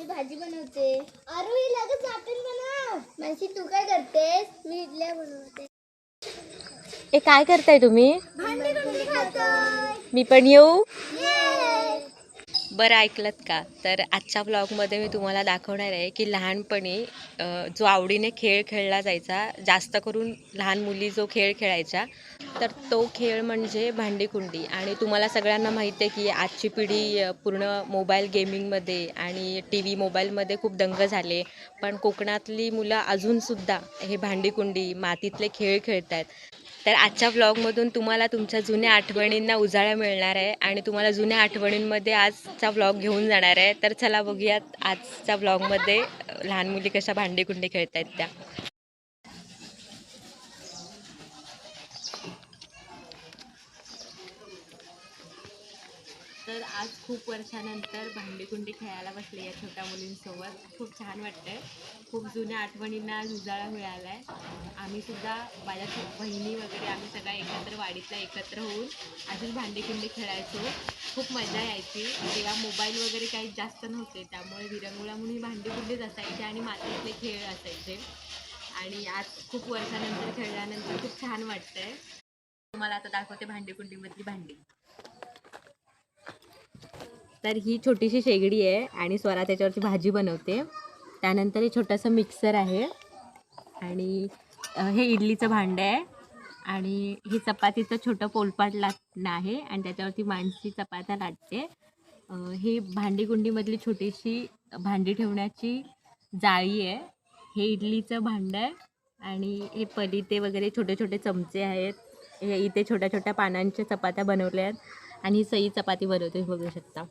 मी भाजी बनवते. अरे लगेच वाटण बनव मानसी तू काय करतेस? मी इडल्या बनवते. ए काय करताय तुम्ही? मी पण येऊ. बरं ऐकलत का? तर आजच्या ब्लॉगमध्ये मी तुम्हाला दाखवणार आहे की लहानपणी जो आवडीने खेळ खेळला जायचा जास्त करून लहान मुली जो खेळ खेळायच्या तर तो खेळ म्हणजे भांडीकुंडी. आणि तुम्हाला सगळ्यांना माहिती आहे की आजची पिढी पूर्ण मोबाईल गेमिंगमध्ये आणि टी व्ही मोबाईलमध्ये खूप दंग झाले. पण कोकणातली मुलं अजूनसुद्धा हे भांडीकुंडी मातीतले खेळ खेळत आहेत तर आजच्या ब्लॉगमधून तुम्हाला तुमच्या जुन्या आठवणींना उजाळा मिळणार आहे. आणि तुम्हाला जुन्या आठवणींमध्ये आज आजचा व्लॉग घेऊन जाणार आहे. तर चला बघूयात आजच्या व्लॉगमध्ये लहान मुली कशा भांडीकुंडी खेळत आहेत त्या. तर आज खूप वर्षानंतर भांडीकुंडी खेळायला बसले या छोट्या मुलींसोबत. खूप छान वाटतंय. खूप जुन्या आठवणींना आज उजाळा मिळाला आहे आम्ही सुद्धा माझ्या बहिणी वगैरे आम्ही सगळ्या एकत्र वाडीतला एकत्र होऊन अजून भांडीकुंडी खेळायचो. खूप मजा यायची. तेव्हा मोबाईल वगैरे काही जास्त नव्हते. त्यामुळे विरंगुळामुळे भांडी कुठलीच असायची आणि मातीतले खेळ असायचे. आणि आज खूप वर्षानंतर खेळल्यानंतर खूप छान वाटतंय. तुम्हाला आता दाखवते भांडीकुंडीमधली भांडी. तर ही छोटीशी शेगडी आहे आणि स्वरा त्याच्यावरची भाजी बनवते. त्यानंतर हे छोटंसं मिक्सर आहे. आणि हे इडलीचं भांडं आहे. आणि हे चपातीचं छोटं पोलपाट लाटणं आहे आणि त्याच्यावरती माणसी चपात्या लाटते. ही हे भांडीकुंडीमधली छोटीशी भांडी ठेवण्याची जाळी आहे. हे इडलीचं भांडं आहे आणि हे पलिते वगैरे छोटे छोटे चमचे आहेत. हे इथे छोट्या छोट्या पानांच्या चपात्या बनवल्या आहेत आणि सई चपाती बनवते बघू शकता.